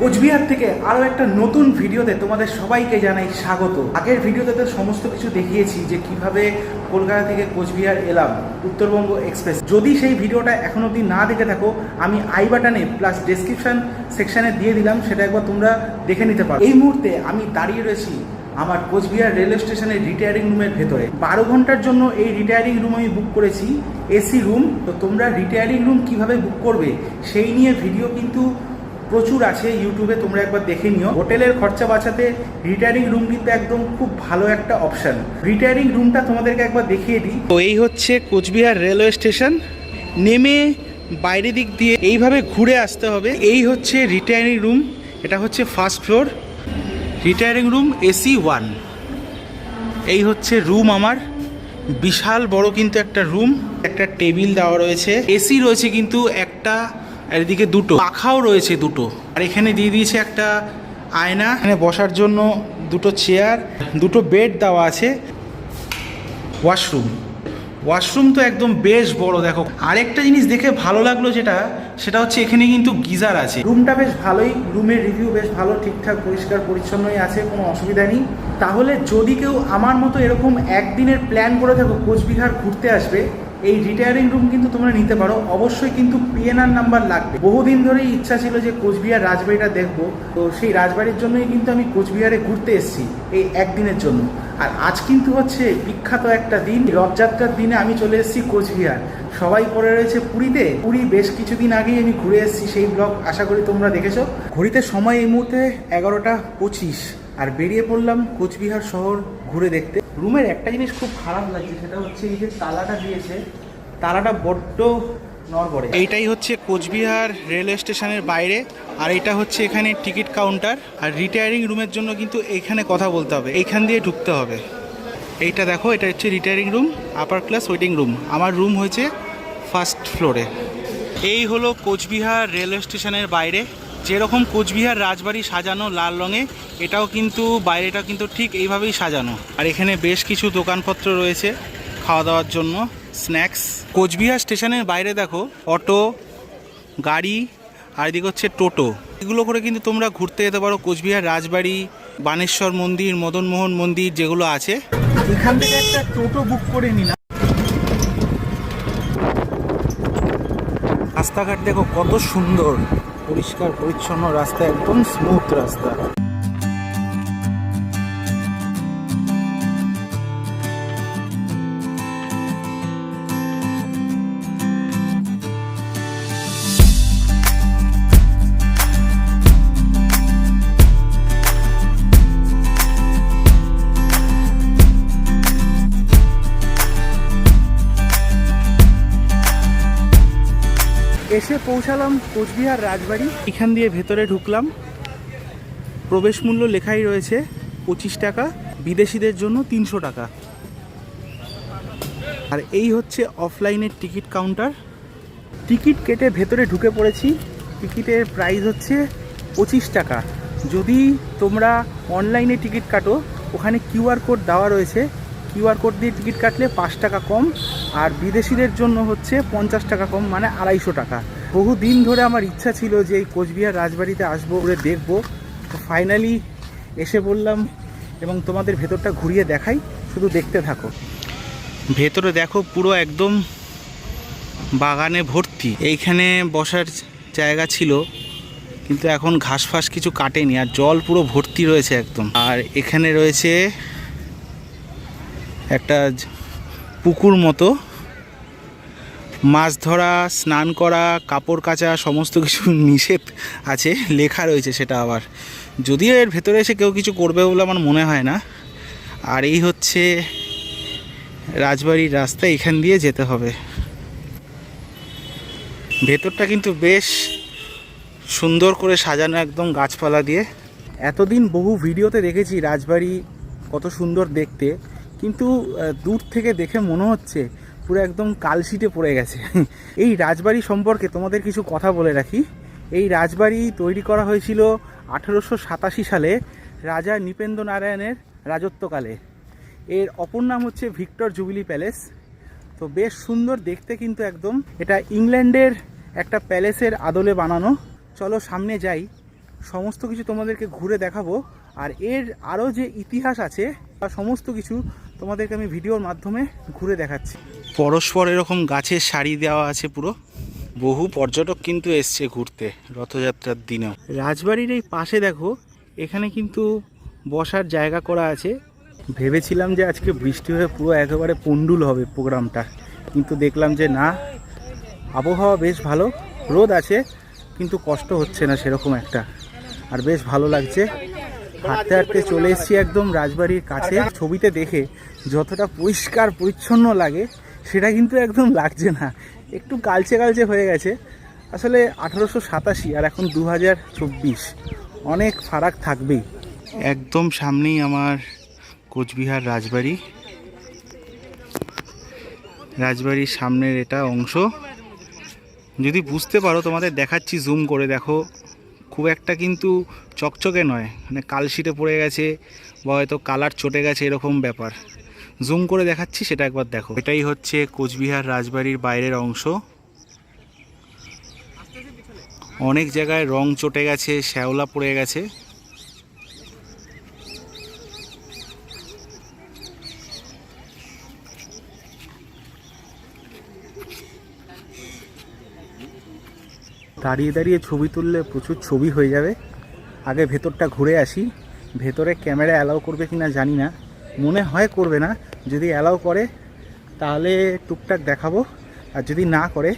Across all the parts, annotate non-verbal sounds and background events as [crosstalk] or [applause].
কোচবিহার থেকে আরও একটা নতুন ভিডিওতে তোমাদের সবাইকে জানাই স্বাগত। আগের ভিডিওতে তো সমস্ত কিছু দেখিয়েছি যে কীভাবে কলকাতা থেকে কোচবিহার এলাম, উত্তরবঙ্গ এক্সপ্রেস। যদি সেই ভিডিওটা এখন অবধি না দেখে থাকো, আমি আই বাটনে প্লাস ডেসক্রিপশন সেকশানে দিয়ে দিলাম, সেটা একবার তোমরা দেখে নিতে পারো। এই মুহূর্তে আমি দাঁড়িয়ে রয়েছি আমার কোচবিহার রেলওয়ে স্টেশনের রিটায়ারিং রুমের ভেতরে। বারো ঘণ্টার জন্য এই রিটায়ারিং রুম আমি বুক করেছি এসি রুম তো তোমরা রিটায়ারিং রুম কীভাবে বুক করবে, সেই নিয়ে ভিডিও কিন্তু প্রচুর আছে ইউটিউবে তোমরা একবার দেখে নিও। হোটেলের খরচা বাঁচাতে রিটায়ারিং রুম কিন্তু একদম খুব ভালো একটা অপশন রিটায়ারিং রুমটা তোমাদেরকে একবার দেখিয়ে দিই। তো এই হচ্ছে কোচবিহার রেলওয়ে স্টেশন নেমে বাইরে দিক দিয়ে এইভাবে ঘুরে আসতে হবে। এই হচ্ছে রিটায়ারিং রুম এটা হচ্ছে first floor retiring room AC one এই হচ্ছে রুম আমার। বিশাল বড় কিন্তু একটা রুম একটা টেবিল দেওয়া রয়েছে। এসি রয়েছে কিন্তু একটা আর এদিকে দুটো। পাখাও রয়েছে দুটো। আর এখানে দিয়ে দিয়েছে একটা আয়না। এখানে বসার জন্য দুটো চেয়ার, দুটো বেড দেওয়া আছে। ওয়াশরুম। ওয়াশরুম তো একদম বেশ বড়, দেখো। আরেকটা জিনিস দেখে ভালো লাগল যেটা, সেটা হচ্ছে এখানে কিন্তু গিজার আছে। রুমটা বেশ ভালোই, রুমের রিভিউ বেশ ভালো, ঠিকঠাক, পরিষ্কার, পরিচ্ছন্নই আছে, কোনো অসুবিধা নেই। তাহলে যদি কেউ আমার মতো এরকম একদিনের প্ল্যান করে থাকো কোচবিহার ঘুরতে আসবে এই রিটায়ারিং রুম কিন্তু তোমরা নিতে পারো। অবশ্যই কিন্তু পিএনআর নাম্বার লাগবে। বহুদিন ধরেই ইচ্ছা ছিল যে কোচবিহার রাজবাড়িটা দেখব। তো সেই রাজবাড়ির জন্যই কিন্তু আমি কোচবিহারে ঘুরতে এসেছি এই একদিনের জন্য। আর আজ কিন্তু হচ্ছে বিখ্যাত একটা দিন। রথযাত্রার দিনে আমি চলে এসেছি কোচবিহার। সবাই পড়ে রয়েছে পুরীতে। পুরী বেশ কিছুদিন আগেই আমি ঘুরে এসেছি সেই ব্লগ। আশা করি তোমরা দেখেছ। ঘড়িতে সময় এই মুহূর্তে এগারোটা পঁচিশ। আর বেরিয়ে পড়লাম কোচবিহার শহর ঘুরে দেখতে। রুমের একটা জিনিস খুব খারাপ লাগছে, সেটা হচ্ছে এই যে তালাটা দিয়েছে, তালাটা বড্ড নড়বড়ে। এইটাই হচ্ছে কোচবিহার রেলওয়ে স্টেশনের বাইরে, আর এটা হচ্ছে এখানে টিকিট কাউন্টার, আর রিটায়ারিং রুমের জন্য কিন্তু এখানে কথা বলতে হবে, এইখান দিয়ে ঢুকতে হবে। এইটা দেখো, এটা হচ্ছে retiring room upper class waiting room আমার রুম হয়েছে ফার্স্ট ফ্লোরে এই হলো কোচবিহার রেলওয়ে স্টেশনের বাইরে। যেরকম কোচবিহার রাজবাড়ি সাজানো লাল রঙে এটাও কিন্তু বাইরেটা কিন্তু ঠিক এইভাবেই সাজানো। আর এখানে বেশ কিছু দোকানপত্র রয়েছে খাওয়া দাওয়ার জন্য স্ন্যাক্স। কোচবিহার স্টেশনের বাইরে দেখো অটো গাড়ি আর এদিকে হচ্ছে টোটো। এগুলো করে কিন্তু তোমরা ঘুরতে যেতে পারো কোচবিহার রাজবাড়ি বানেশ্বর মন্দির মদনমোহন মন্দির যেগুলো আছে। এখান থেকে একটা টোটো বুক করে নিলাম। রাস্তাঘাট দেখো কত সুন্দর। পরিষ্কার পরিচ্ছন্ন রাস্তা একদম স্মুথ রাস্তা। এসে পৌঁছালাম কোচবিহার রাজবাড়ি। এখান দিয়ে ভেতরে ঢুকলাম। প্রবেশ মূল্য লেখাই রয়েছে পঁচিশ টাকা, বিদেশিদের জন্য তিনশো টাকা। আর এই হচ্ছে অফলাইনের টিকিট কাউন্টার। টিকিট কেটে ভেতরে ঢুকে পড়েছি। টিকিটের প্রাইস হচ্ছে পঁচিশ টাকা। যদি তোমরা অনলাইনে টিকিট কাটো, ওখানে কিউআর কোড দেওয়া রয়েছে। কিউআর কোড দিয়ে টিকিট কাটলে পাঁচ টাকা কম। আর বিদেশিদের জন্য হচ্ছে পঞ্চাশ টাকা কম মানে আড়াইশো টাকা। বহু দিন ধরে আমার ইচ্ছা ছিল যে এই কোচবিহার রাজবাড়িতে আসব ঘুরে দেখব। তো ফাইনালি এসে বললাম, এবং তোমাদের ভেতরটা ঘুরিয়ে দেখাই, শুধু দেখতে থাকো। ভেতরে দেখো পুরো একদম বাগানে ভর্তি। এইখানে বসার জায়গা ছিল, কিন্তু এখন ঘাস ফাস কিছু কাটেনি, আর জল পুরো ভর্তি রয়েছে একদম। আর এখানে রয়েছে একটা পুকুর মতো। মাছ ধরা, স্নান করা, কাপড় কাচা, সমস্ত কিছু নিষেধ আছে, লেখা রয়েছে সেটা আবার। যদিও এর ভেতরে এসে কেউ কিছু করবে বলে আমার মনে হয় না। আর এই হচ্ছে রাজবাড়ির রাস্তা, এখান দিয়ে যেতে হবে। ভেতরটা কিন্তু বেশ সুন্দর করে সাজানো একদম গাছপালা দিয়ে। এতদিন বহু ভিডিওতে দেখেছি রাজবাড়ি কত সুন্দর দেখতে। কিন্তু দূর থেকে দেখে মনে হচ্ছে পুরো একদম কালশিটে পড়ে গেছে। [laughs] এই রাজবাড়ি সম্পর্কে তোমাদের কিছু কথা বলে রাখি। এই রাজবাড়ি তৈরি করা হয়েছিল আঠেরোশো সাতাশি সালে রাজা নৃপেন্দ্র নারায়ণের রাজত্বকালে। এর অপর নাম হচ্ছে ভিক্টর জুবিলি প্যালেস। তো বেশ সুন্দর দেখতে কিন্তু একদম। এটা ইংল্যান্ডের একটা প্যালেসের আদলে বানানো। চলো সামনে যাই। সমস্ত কিছু তোমাদেরকে ঘুরে দেখাবো। আর এর আরও যে ইতিহাস আছে বা সমস্ত কিছু তোমাদেরকে আমি ভিডিওর মাধ্যমে ঘুরে দেখাচ্ছি। পরস্পর এরকম গাছের সারি দেওয়া আছে পুরো। বহু পর্যটক কিন্তু এসছে ঘুরতে রথযাত্রার দিনেও। রাজবাড়ির এই পাশে দেখো এখানে কিন্তু বসার জায়গা করা আছে। ভেবেছিলাম যে আজকে বৃষ্টি হয়ে পুরো একেবারে পণ্ডুল হবে প্রোগ্রামটা। কিন্তু দেখলাম যে না আবহাওয়া বেশ ভালো রোদ আছে কিন্তু কষ্ট হচ্ছে না সেরকম একটা। আর বেশ ভালো লাগছে। হাঁটতে হাঁটতে চলে এসেছি একদম রাজবাড়ির কাছে। ছবিতে দেখে যতটা পরিষ্কার পরিচ্ছন্ন লাগে সেটা কিন্তু একদম লাগছে না। একটু কালচে কালচে হয়ে গেছে। আসলে আঠারোশো সাতাশি আর এখন দু হাজার চব্বিশ। অনেক ফারাক থাকবেই। একদম সামনেই আমার কোচবিহার রাজবাড়ি। রাজবাড়ির সামনের এটা অংশ। যদি বুঝতে পারো তোমাদের দেখাচ্ছি জুম করে দেখো। খুব একটা কিন্তু চকচকে নয়। মানে কালশিটে পড়ে গেছে বা হয়তো কালার চটে গেছে এরকম ব্যাপার। জুম করে দেখাচ্ছি, সেটা একবার দেখো। এটাই হচ্ছে কোচবিহার রাজবাড়ির বাইরের অংশ। অনেক জায়গায় রং চটে গেছে, শ্যাওলা পড়ে গেছে। দাঁড়িয়ে দাঁড়িয়ে ছবি তুললে প্রচুর ছবি হয়ে যাবে। আগে ভেতরটা ঘুরে আসি। ভেতরে ক্যামেরা অ্যালাউ করবে কি না জানি না। মনে হয় করবে না। যদি অ্যালাউ করে, তাহলে টুকটাক দেখাবো। আর যদি না করে,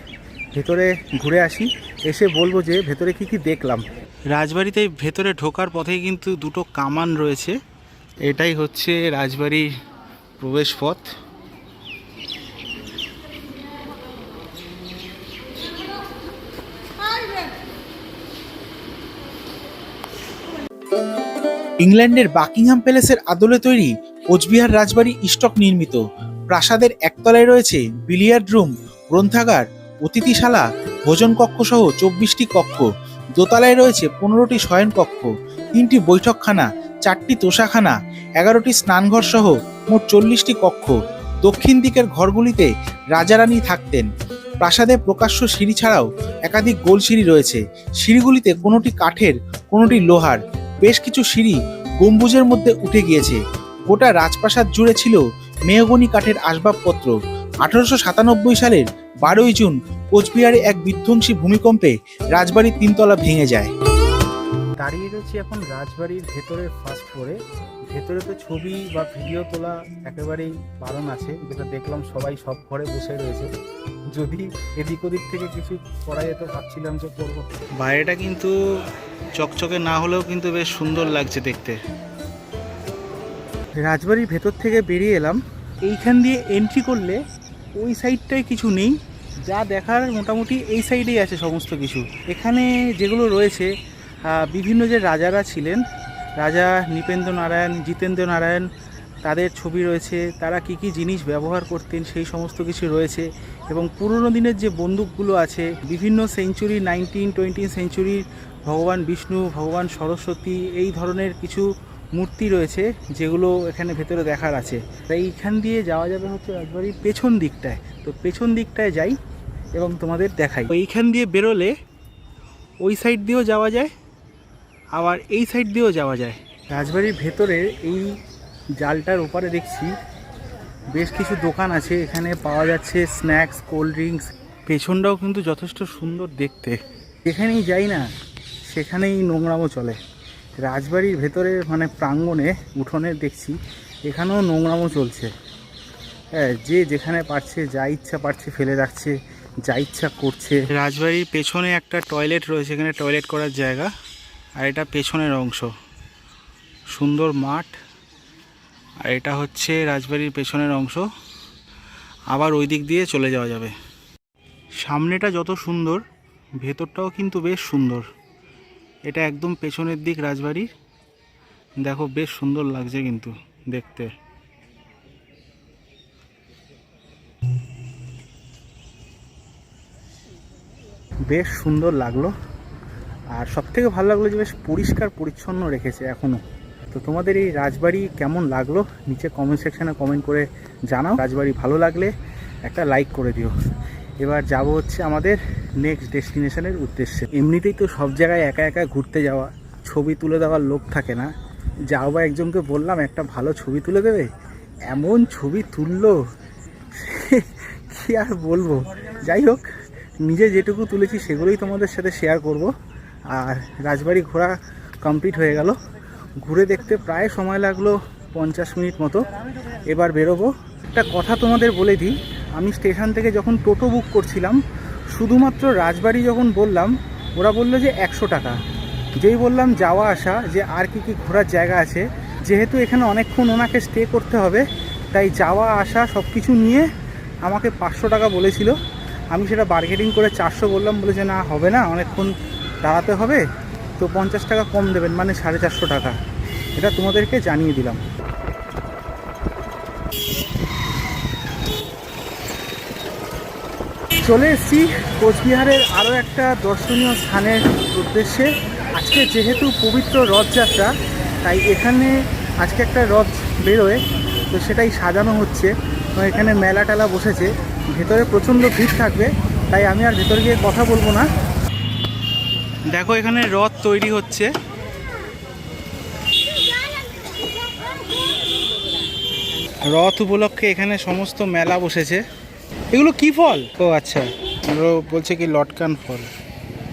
ভেতরে ঘুরে আসি। এসে বলব যে ভেতরে কি কি দেখলাম। রাজবাড়িতে ভেতরে ঢোকার পথেই কিন্তু দুটো কামান রয়েছে। এটাই হচ্ছে রাজবাড়ির প্রবেশ পথ। ইংল্যান্ডের বাকিংহাম প্যালেসের আদলে তৈরি কোচবিহার রাজবাড়ি স্টক নির্মিত। প্রাসাদের একতলায় রয়েছে বিলিয়ার্ড রুম, গ্রন্থাগার, অতিথিশালা, ভোজন কক্ষ সহ চব্বিশটি কক্ষ। দোতলায় রয়েছে পনেরোটি শয়ন কক্ষ, তিনটি বৈঠকখানা, চারটি তোষাখানা, এগারোটি স্নানঘর সহ মোট চল্লিশটি কক্ষ। দক্ষিণ দিকের ঘরগুলিতে রাজারানী থাকতেন। প্রাসাদে প্রকাশ্য সিঁড়ি ছাড়াও একাধিক গোল সিঁড়ি রয়েছে। সিঁড়িগুলিতে কোনোটি কাঠের, কোনোটি লোহার। বেশ কিছু সিঁড়ি গম্বুজের মধ্যে উঠে গিয়েছে। গোটা রাজপ্রাসাদ জুড়ে ছিল মেহগনি কাঠের আসবাবপত্র। আঠারোশো সাতানব্বই সালের বারোই জুন কোচবিহারে এক বিধ্বংসী ভূমিকম্পে রাজবাড়ির তিনতলা ভেঙে যায়। দাঁড়িয়ে রয়েছি এখন রাজবাড়ির ভেতরের ফার্স্ট ফ্লোরে ভেতরে তো ছবি বা ভিডিও তোলা একেবারেই বারণ আছে যেটা দেখলাম সবাই সব ঘরে বসে রয়েছে। যদি এদিক ওদিক থেকে কিছু করা যেত ভাবছিলাম যে করব। বাইরেটা কিন্তু চকচকে না হলেও কিন্তু বেশ সুন্দর লাগছে দেখতে। রাজবাড়ির ভেতর থেকে বেরিয়ে এলাম। এইখান দিয়ে এন্ট্রি করলে ওই সাইডটায় কিছু নেই। যা দেখার মোটামুটি এই সাইডেই আছে সমস্ত কিছু। এখানে যেগুলো রয়েছে বিভিন্ন যে রাজারা ছিলেন, রাজা নৃপেন্দ্র নারায়ণ, জিতেন্দ্র নারায়ণ, তাদের ছবি রয়েছে, তারা কি কি জিনিস ব্যবহার করতেন, সেই সমস্ত কিছু রয়েছে। এবং পুরনো দিনের যে বন্দুকগুলো আছে, বিভিন্ন সেঞ্চুরি নাইনটিন টোয়েন্টি সেঞ্চুরির ভগবান বিষ্ণু, ভগবান সরস্বতী এই ধরনের কিছু মূর্তি রয়েছে যেগুলো এখানে ভেতরে দেখার আছে। তাই এইখান দিয়ে যাওয়া যাবে হচ্ছে একবারই পেছন দিকটায়। তো পেছন দিকটায় যাই এবং তোমাদের দেখাই। এইখান দিয়ে বেরোলে ওই সাইড দিয়েও যাওয়া যায়, আবার এই সাইড দিয়েও যাওয়া যায়। রাজবাড়ির ভেতরে এই জালটার ওপারে দেখছি বেশ কিছু দোকান আছে, এখানে পাওয়া যাচ্ছে স্ন্যাক্স কোল্ড ড্রিঙ্কস পেছনটাও কিন্তু যথেষ্ট সুন্দর দেখতে। এখানেই যাই না। সেখানেই নোংরামও চলে। রাজবাড়ির ভেতরে মানে প্রাঙ্গণে উঠোনে দেখছি, এখানেও নোংরামও চলছে। হ্যাঁ যে যেখানে পারছে, যা ইচ্ছা পারছে ফেলে রাখছে, যা ইচ্ছা করছে। রাজবাড়ির পেছনে একটা টয়লেট রয়েছে, এখানে টয়লেট করার জায়গা, আর এটা পেছনের অংশ। সুন্দর মাঠ, আর এটা হচ্ছে রাজবাড়ির পেছনের অংশ। আবার ওই দিক দিয়ে চলে যাওয়া যাবে। সামনেটা যত সুন্দর, ভেতরটাও কিন্তু বেশ সুন্দর। এটা একদম পেছনের দিক রাজবাড়ির। দেখো বেশ সুন্দর লাগছে কিন্তু দেখতে। বেশ সুন্দর লাগল। আর সব থেকে ভালো লাগল যে বেশ পরিষ্কার পরিচ্ছন্ন রেখেছে এখনও তো তোমাদের এই রাজবাড়ি কেমন লাগল? নিচে কমেন্ট সেকশানে কমেন্ট করে জানাও। রাজবাড়ি ভালো লাগলে একটা লাইক করে দিও। এবার যাব হচ্ছে আমাদের নেক্সট ডেস্টিনেশনের উদ্দেশ্যে। এমনিতেই তো সব জায়গায় একা একা ঘুরতে যাওয়া, ছবি তুলে দেওয়ার লোক থাকে না। যাও বা একজনকে বললাম, একটা ভালো ছবি তুলে দেবে? এমন ছবি তুললো? [laughs] কি আর বলব? যাই হোক, নিজে যেটুকু তুলেছি সেগুলোই তোমাদের সাথে শেয়ার করব। আর রাজবাড়ি ঘোরা কমপ্লিট হয়ে গেল। ঘুরে দেখতে প্রায় সময় লাগল পঞ্চাশ মিনিট মতো। এবার বেরোবো। একটা কথা তোমাদের বলে দিই আমি স্টেশন থেকে যখন টোটো বুক করছিলাম, শুধুমাত্র রাজবাড়ি যখন বললাম, ওরা বলল যে একশো টাকা। যেই বললাম যাওয়া আসা, যে আর কি কি ঘোরার জায়গা আছে, যেহেতু এখানে অনেকক্ষণ ওনাকে স্টে করতে হবে, তাই যাওয়া আসা সব কিছু নিয়ে আমাকে পাঁচশো টাকা বলেছিল। আমি সেটা বার্গেটিং করে চারশো বললাম, বলে যে না, হবে না, অনেকক্ষণ দাঁড়াতে হবে, তো পঞ্চাশ টাকা কম দেবেন মানে সাড়ে চারশো টাকা। এটা তোমাদেরকে জানিয়ে দিলাম। চলে এসেছি কোচবিহারের আরও একটা দর্শনীয় স্থানের উদ্দেশ্যে। আজকে যেহেতু পবিত্র রথযাত্রা, তাই এখানে আজকে একটা রথ বেরোয়, তো সেটাই সাজানো হচ্ছে। তো এখানে মেলা টেলা বসেছে, ভেতরে প্রচণ্ড ভিড় থাকবে, তাই আমি আর ভেতরে গিয়ে কথা বলব না। দেখো এখানে রথ তৈরি হচ্ছে। রথ উপলক্ষে এখানে সমস্ত মেলা বসেছে। এগুলো কি ফল? ও আচ্ছা। এগুলো বলছে কি লটকান ফল।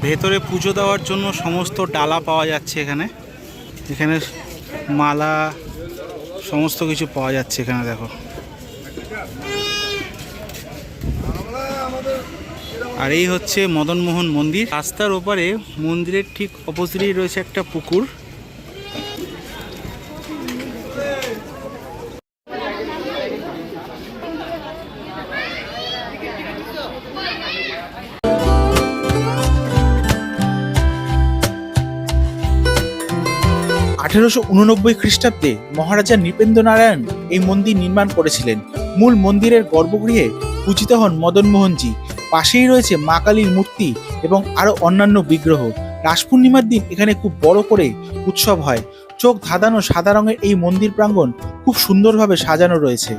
ভেতরে পুজো দেওয়ার জন্য সমস্ত ডালা পাওয়া যাচ্ছে এখানে। এখানে মালা সমস্ত কিছু পাওয়া যাচ্ছে এখানে দেখো। আর এই হচ্ছে মদনমোহন মন্দির। রাস্তার ওপারে মন্দিরের ঠিক অপোজিটেই রয়েছে একটা পুকুর। আঠেরোশো উননব্বই খ্রিস্টাব্দে মহারাজা নৃপেন্দ্র নারায়ণ এই মন্দির নির্মাণ করেছিলেন। মূল মন্দিরের গর্ভগৃহে পূজিত হন মদনমোহনজি পাশেই রয়েছে মা কালীর মূর্তি এবং আরও অন্যান্য বিগ্রহ। রাস পূর্ণিমার দিন এখানে খুব বড় করে উৎসব হয়। চোখ ধাঁধানো সাদা রঙের এই মন্দির প্রাঙ্গণ খুব সুন্দরভাবে সাজানো রয়েছে।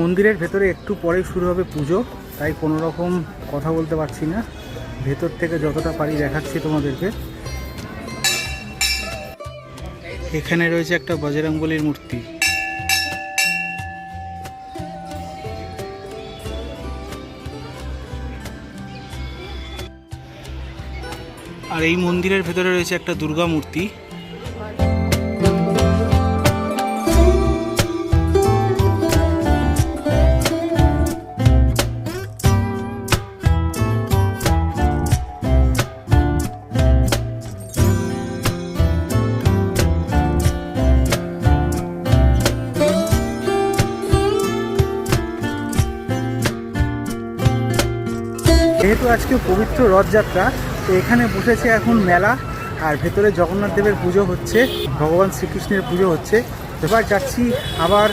মন্দিরের ভেতরে একটু পরেই শুরু হবে পুজো, তাই কোনো রকম কথা বলতে পারছি না। ভেতর থেকে যতটা পারি দেখাচ্ছি তোমাদেরকে। এখানে রয়েছে একটা বজরংবলির মূর্তি। আর এই মন্দিরের ভেতরে রয়েছে একটা দুর্গা মূর্তি। আজকে পবিত্র রথযাত্রা। তো এখানে বসেছে এখন মেলা, আর ভেতরে জগন্নাথ দেবের পুজো হচ্ছে, ভগবান শ্রীকৃষ্ণের পুজো হচ্ছে। এবার যাচ্ছি আবার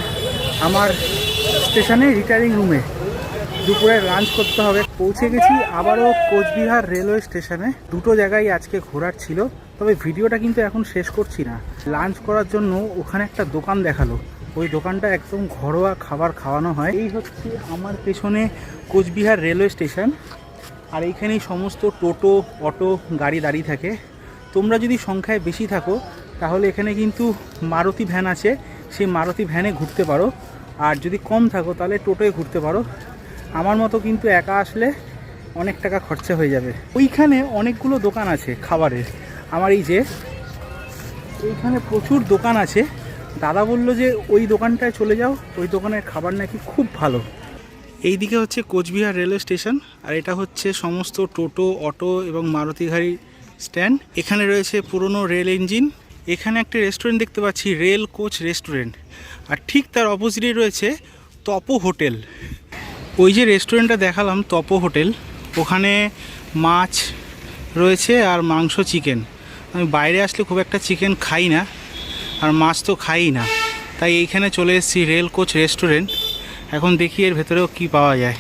আমার স্টেশনে রিটায়ারিং রুমে দুপুরে লাঞ্চ করতে হবে। পৌঁছে গেছি আবারও কোচবিহার রেলওয়ে স্টেশনে। দুটো জায়গায় আজকে ঘোরার ছিল, তবে ভিডিওটা কিন্তু এখন শেষ করছি না। লাঞ্চ করার জন্য ওখানে একটা দোকান দেখাল। ওই দোকানটা একদম ঘরোয়া খাবার খাওয়ানো হয়। এই হচ্ছে আমার পেছনে কোচবিহার রেলওয়ে স্টেশন। আর এইখানেই সমস্ত টোটো, অটো, গাড়ি দাঁড়িয়ে থাকে। তোমরা যদি সংখ্যায় বেশি থাকো, তাহলে এখানে কিন্তু মারুতি ভ্যান আছে। সেই মারুতি ভ্যানে ঘুরতে পারো। আর যদি কম থাকো, তাহলে টোটোয় ঘুরতে পারো। আমার মতো কিন্তু একা আসলে অনেক টাকা খরচা হয়ে যাবে। ওইখানে অনেকগুলো দোকান আছে খাবারের। আমার এই যে, এইখানে প্রচুর দোকান আছে। দাদা বলল যে, ওই দোকানটায় চলে যাও। ওই দোকানের খাবার নাকি খুব ভালো। এই দিকে হচ্ছে কোচবিহার রেলওয়ে স্টেশন, আর এটা হচ্ছে সমস্ত টোটো, অটো এবং মারুতি গাড়ি স্ট্যান্ড। এখানে রয়েছে পুরনো রেল ইঞ্জিন। এখানে একটা রেস্টুরেন্ট দেখতে পাচ্ছি, রেল কোচ রেস্টুরেন্ট। আর ঠিক তার অপোজিটে রয়েছে তপো হোটেল। ওই যে রেস্টুরেন্টটা দেখালাম, তপো হোটেল। ওখানে মাছ রয়েছে আর মাংস চিকেন। আমি বাইরে আসলে খুব একটা চিকেন খাই না, আর মাছ তো খাই না। তাই এইখানে চলে এসেছি রেল কোচ রেস্টুরেন্ট। এখন দেখি এর ভেতরেও কি পাওয়া যায়।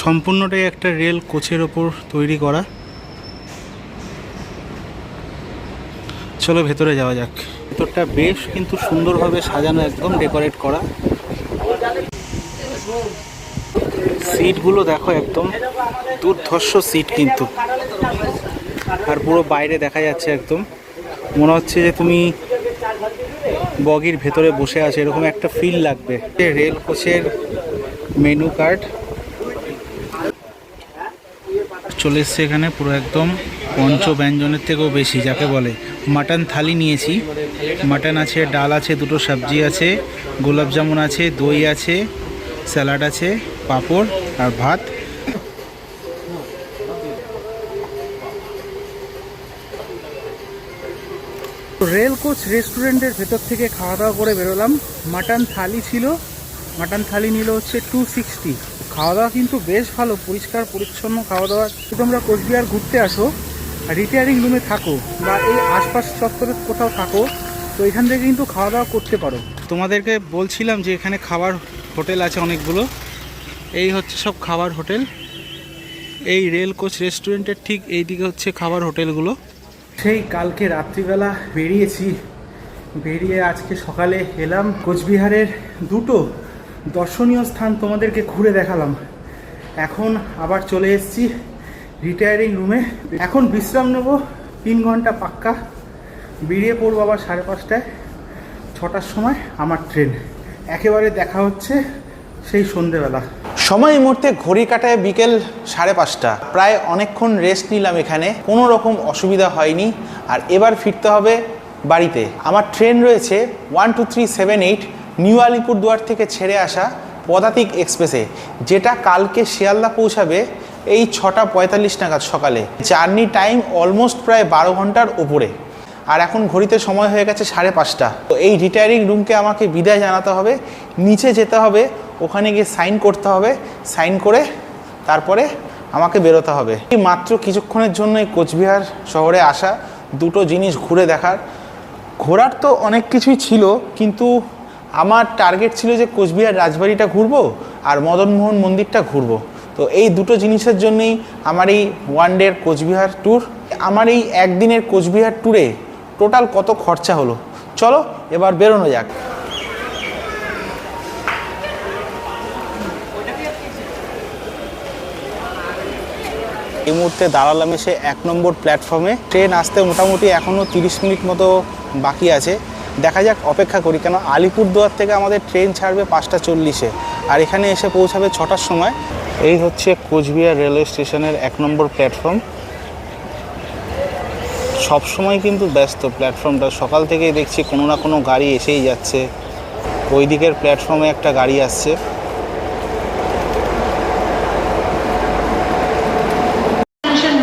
সম্পূর্ণটাই একটা রেল কোচের ওপর তৈরি করা। চলো ভেতরে যাওয়া যাক। ভেতরটা বেশ কিন্তু সুন্দরভাবে সাজানো, একদম ডেকোরেট করা। সিটগুলো দেখো একদম দুর্ধর্ষ সিট কিন্তু। আর পুরো বাইরে দেখা যাচ্ছে একদম। মনে হচ্ছে যে তুমি বগির ভেতরে বসে আছে, এরকম একটা ফিল লাগবে। রেল কোচের মেনু কার্ড চলে এসছে এখানে পুরো একদম পঞ্চ ব্যঞ্জনের থেকেও বেশি, যাকে বলে মাটন থালি নিয়েছি। মাটন আছে, ডাল আছে, দুটো সবজি আছে গোলাপ জামুন আছে, দই আছে, স্যালাড আছে, পাঁপড় আর ভাত। রেল কোচ রেস্টুরেন্টের ভেতর থেকে খাওয়া দাওয়া করে বেরোলাম। মাটন থালি ছিল। মাটন থালি নিল হচ্ছে টু সিক্সটি খাওয়া দাওয়া কিন্তু বেশ ভালো, পরিষ্কার, পরিচ্ছন্ন খাওয়া দাওয়া। যদি তোমরা কোচবিহার ঘুরতে আসো রিটায়ারিং রুমে থাকো বা এই আশপাশ চত্বরে কোথাও থাকো, তো এখান থেকে কিন্তু খাওয়া দাওয়া করতে পারো। তোমাদেরকে বলছিলাম যে এখানে খাবার হোটেল আছে অনেকগুলো। এই হচ্ছে সব খাবার হোটেল। এই রেল কোচ রেস্টুরেন্টের ঠিক এইদিকে হচ্ছে খাবার হোটেলগুলো। সেই কালকে রাত্রিবেলা বেরিয়েছি। বেরিয়ে আজকে সকালে এলাম কোচবিহারের দুটো দর্শনীয় স্থান তোমাদেরকে ঘুরে দেখালাম। এখন আবার চলে এসেছি রিটায়ারিং রুমে এখন বিশ্রাম নেব, তিন ঘণ্টা পাক্কা। বেরিয়ে পড়ব আবার সাড়ে পাঁচটায়, ছটার সময় আমার ট্রেন একেবারে দেখা হচ্ছে সেই সন্ধেবেলা। সময় মুহূর্তে ঘড়ি কাটায় বিকেল সাড়ে পাঁচটা। প্রায় অনেকক্ষণ রেস্ট নিলাম এখানে। কোনো রকম অসুবিধা হয়নি। আর এবার ফিরতে হবে বাড়িতে। আমার ট্রেন রয়েছে one two three seven eight new Alipurduar থেকে ছেড়ে আসা পদাতিক এক্সপ্রেসে যেটা কালকে শিয়ালদা পৌঁছাবে এই ছটা পঁয়তাল্লিশ নাগাদ সকালে। জার্নি টাইম অলমোস্ট প্রায় বারো ঘণ্টার ওপরে আর এখন ঘড়িতে সময় হয়ে গেছে সাড়ে পাঁচটা। তো এই রিটায়ারিং রুমকে আমাকে বিদায় জানাতে হবে, নিচে যেতে হবে, ওখানে গিয়ে সাইন করতে হবে সাইন করে তারপরে আমাকে বেরোতে হবে। মাত্র কিছুক্ষণের জন্য এই কোচবিহার শহরে আসা, দুটো জিনিস ঘুরে দেখার। ঘোরার তো অনেক কিছুই ছিল, কিন্তু আমার টার্গেট ছিল যে কোচবিহার রাজবাড়িটা ঘুরবো আর মদনমোহন মন্দিরটা ঘুরবো। তো এই দুটো জিনিসের জন্যই আমার এই ওয়ান ডের কোচবিহার ট্যুর আমার এই একদিনের কোচবিহার ট্যুরে টোটাল কত খরচা হলো? চলো, এবার বেরোনো যাক। এই মুহূর্তে দাঁড়ালাম এসে এক নম্বর প্ল্যাটফর্মে। ট্রেন আসতে মোটামুটি এখনও তিরিশ মিনিট মতো বাকি আছে। দেখা যাক, অপেক্ষা করি, কেন আলিপুরদুয়ার থেকে আমাদের ট্রেন ছাড়বে পাঁচটা চল্লিশে। আর এখানে এসে পৌঁছাবে ছটার সময়। এই হচ্ছে কোচবিহার রেলওয়ে স্টেশনের এক নম্বর প্ল্যাটফর্ম। সব সময় কিন্তু ব্যস্ত প্ল্যাটফর্মটা। সকাল থেকেই দেখছি কোনো না কোনো গাড়ি এসেই যাচ্ছে। ওই দিকের প্ল্যাটফর্মে একটা গাড়ি আসছে।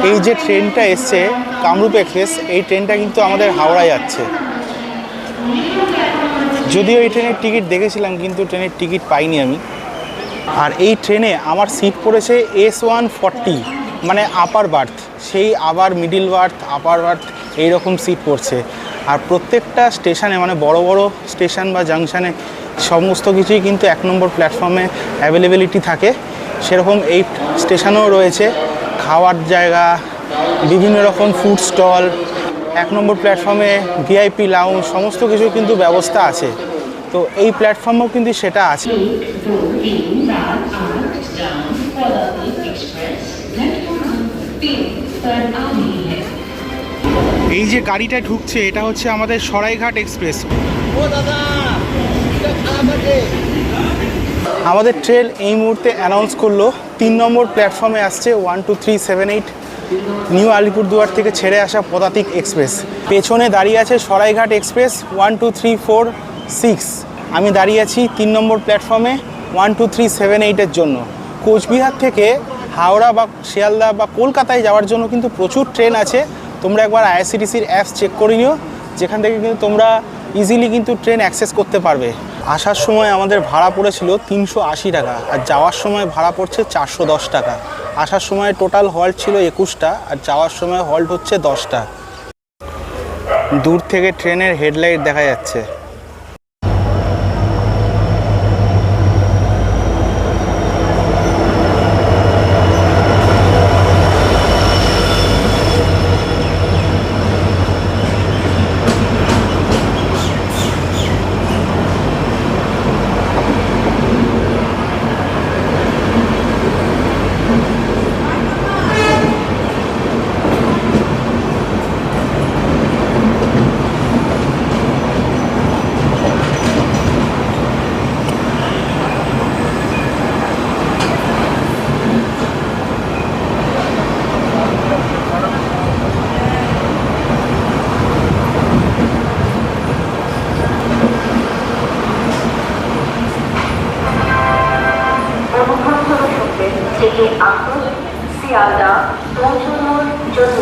এই যে ট্রেনটা এসছে, কামরূপ এক্সপ্রেস, এই ট্রেনটা কিন্তু আমাদের হাওড়ায় যাচ্ছে। যদিও এই ট্রেনের টিকিট দেখেছিলাম, কিন্তু ট্রেনের টিকিট পাইনি আমি। আর এই ট্রেনে আমার সিট পড়েছে এস ওয়ান ফর্টি মানে আপার বার্থ সেই আবার মিডিল বার্থ আপার বার্থ এইরকম সিট পড়ছে। আর প্রত্যেকটা স্টেশনে মানে বড় বড় স্টেশন বা জাংশনে সমস্ত কিছুই কিন্তু এক নম্বর প্ল্যাটফর্মে অ্যাভেলেবিলিটি থাকে। সেরকম এই স্টেশনেও রয়েছে। খাওয়ার জায়গা, বিভিন্ন রকম ফুড স্টল এক নম্বর প্ল্যাটফর্মে ভিআইপি লাউঞ্জ সমস্ত কিছু কিন্তু ব্যবস্থা আছে। তো এই প্ল্যাটফর্মেও কিন্তু সেটা আছে। এই যে গাড়িটা ঢুকছে এটা হচ্ছে আমাদের সরাইঘাট এক্সপ্রেস। আমাদের ট্রেন এই মুহূর্তে অ্যানাউন্স করল তিন নম্বর প্ল্যাটফর্মে আসছে one two three seven eight new Alipurduar থেকে ছেড়ে আসা পদাতিক এক্সপ্রেস। পেছনে দাঁড়িয়ে আছে Saraighat express one two three four six আমি দাঁড়িয়ে আছি তিন নম্বর প্ল্যাটফর্মে ওয়ান টু থ্রি সেভেন এইটের জন্য। কোচবিহার থেকে হাওড়া বা শিয়ালদা বা কলকাতায় যাওয়ার জন্য কিন্তু প্রচুর ট্রেন আছে। তোমরা একবার আইআরসিটিসির অ্যাপস চেক করে নিও। যেখান থেকে কিন্তু তোমরা ইজিলি কিন্তু ট্রেন অ্যাক্সেস করতে পারবে। আসার সময় আমাদের ভাড়া পড়েছিল তিনশো আশি টাকা আর যাওয়ার সময় ভাড়া পড়ছে চারশো দশ টাকা। আসার সময় টোটাল হল্ট ছিল একুশটা আর যাওয়ার সময় হল্ট হচ্ছে দশটা। দূর থেকে ট্রেনের হেডলাইট দেখা যাচ্ছে। যাত্রীরা পৌঁছানোর জন্য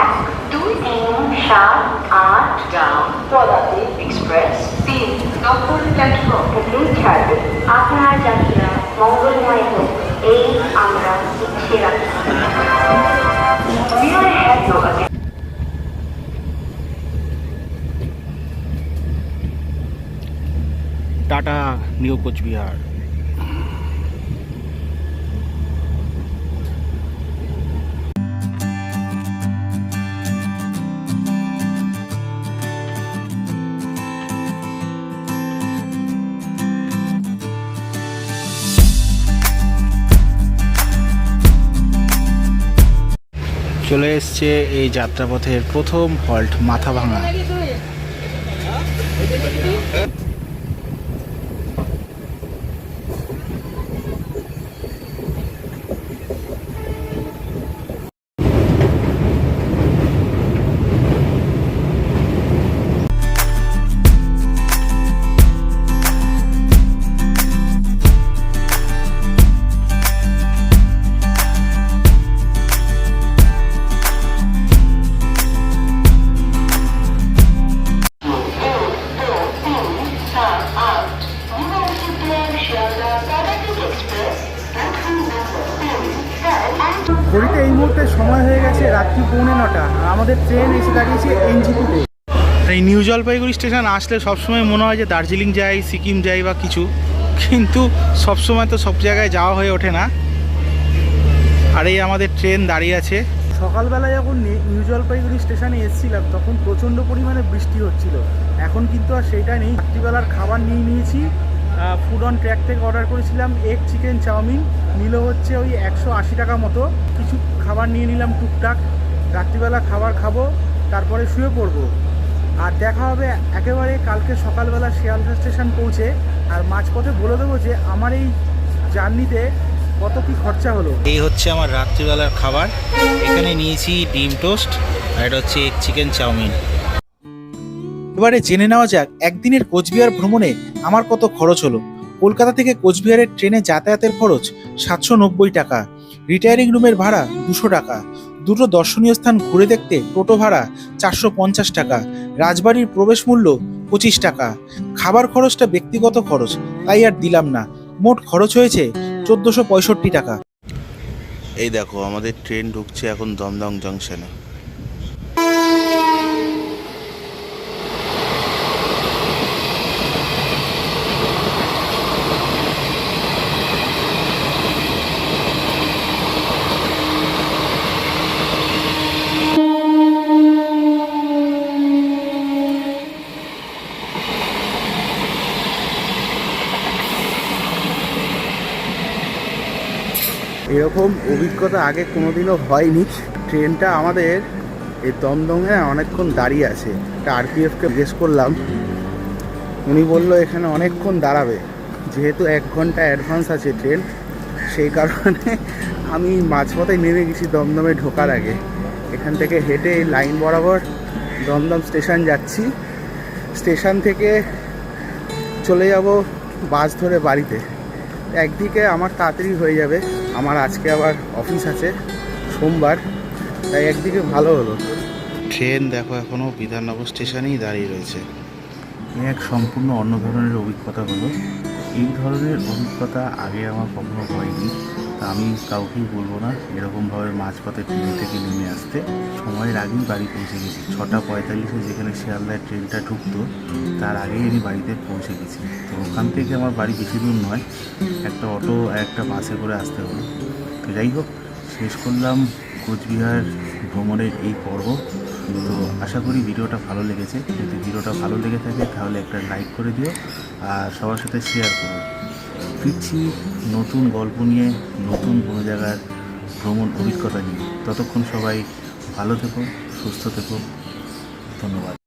এক দুই তিন সাত আট ডাউন পদাতিক এক্সপ্রেস তিন নম্বর প্ল্যাটফর্ম থেকে ছাড়বে আপনার যাত্রা মঙ্গলময় হোক এই আমরা ইচ্ছে রাখি। We are ahead now again. Tata new Coochbehar. চলে এসছে এই যাত্রাপথের প্রথম হল্ট মাথা ঘড়িতে এই মুহূর্তে সময় হয়ে গেছে রাত্রি পৌনে নটা। আর আমাদের ট্রেন এসে দাঁড়িয়েছে এনজিপিতে এই নিউ জলপাইগুড়ি স্টেশন আসলে সবসময় মনে হয় যে দার্জিলিং যাই সিকিম যাই বা কিছু। কিন্তু সবসময় তো সব জায়গায় যাওয়া হয়ে ওঠে না। আর এই আমাদের ট্রেন দাঁড়িয়ে আছে। সকালবেলা যখন নিউ জলপাইগুড়ি স্টেশনে এসেছিলাম তখন প্রচণ্ড পরিমাণে বৃষ্টি হচ্ছিল। এখন কিন্তু আর সেটা নেই। রাত্রিবেলার খাবার নিয়ে নিয়েছি। ফুড অন ট্র্যাক থেকে অর্ডার করেছিলাম এগ চিকেন চাউমিন। নিল হচ্ছে ওই একশো আশি টাকা মতো। কিছু খাবার নিয়ে নিলাম টুকটাক। রাত্রিবেলা খাবার খাব তারপরে শুয়ে পড়ব। আর দেখা হবে একেবারে কালকে সকালবেলা শিয়ালদা স্টেশন পৌঁছে। আর মাঝপথে বলে দেবো যে আমার এই জার্নিতে কত কি খরচা হলো। এই হচ্ছে আমার রাত্রিবেলার খাবার। এখানে নিয়েছি ডিম টোস্ট আর এটা হচ্ছে এক চিকেন চাউমিন। এবারে জেনে নেওয়া যাক একদিনের কোচবিহার ভ্রমণে আমার কত খরচ হলো। কলকাতা থেকে কোচবিহারের ট্রেনে যাতায়াতের খরচ সাতশো নব্বই টাকা রিটায়ারিং রুমের ভাড়া দুশো টাকা, দুটো দর্শনীয় স্থান ঘুরে দেখতে টোটো ভাড়া চারশো পঞ্চাশ টাকা, রাজবাড়ির প্রবেশ মূল্য পঁচিশ টাকা। খাবার খরচটা ব্যক্তিগত খরচ, তাই আর দিলাম না। মোট খরচ হয়েছে চোদ্দোশো পঁয়ষট্টি টাকা। এই দেখো, আমাদের ট্রেন ঢুকছে এখন দমদম জংশনে। এরকম অভিজ্ঞতা আগে কোনোদিনও হয়নি। ট্রেনটা আমাদের এই দমদমে অনেকক্ষণ দাঁড়িয়ে আছে। একটা আরপিএফকে জিজ্ঞেস করলাম। উনি বলল, এখানে অনেকক্ষণ দাঁড়াবে। যেহেতু এক ঘণ্টা অ্যাডভান্স আছে ট্রেন, সেই কারণে আমি মাঝপথে নেমে গেছি দমদমে ঢোকার আগে। এখান থেকে হেঁটে লাইন বরাবর দমদম স্টেশন যাচ্ছি। স্টেশন থেকে চলে যাব বাস ধরে বাড়িতে। একদিকে আমার তাড়াতাড়ি হয়ে যাবে। আমার আজকে আবার অফিস আছে সোমবার তাই একদিকে ভালো হলো। ট্রেন দেখো এখনও বিধাননগর স্টেশনেই দাঁড়িয়ে রয়েছে। এক সম্পূর্ণ অন্য ধরনের অভিজ্ঞতা হলো এই ধরনের অভিজ্ঞতা আগে আমার কখনো হয়নি। তা আমি কাউকেই বলব না, এরকমভাবে মাঝপথে ট্রেন থেকে নেমে আসতে। সময়ের আগেই বাড়ি পৌঁছে গেছি। ছটা পঁয়তাল্লিশে যেখানে শিয়ালদায় ট্রেনটা ঢুকতো, তার আগেই আমি বাড়িতে পৌঁছে গেছি। তো ওখান থেকে আমার বাড়ি বেশি দূর নয়, একটা অটো একটা বাসে করে আসতে হলো। তো যাই হোক, শেষ করলাম কোচবিহার ভ্রমণের এই পর্ব। তো আশা করি ভিডিওটা ভালো লেগেছে। যদি ভিডিওটা ভালো লেগে থাকে, তাহলে একটা লাইক করে দিও আর সবার সাথে শেয়ার করো। ফিরছি নতুন গল্প নিয়ে, নতুন কোনো জায়গার ভ্রমণ অভিজ্ঞতা নিয়ে। ততক্ষণ সবাই ভালো থেকো, সুস্থ থেকো। ধন্যবাদ।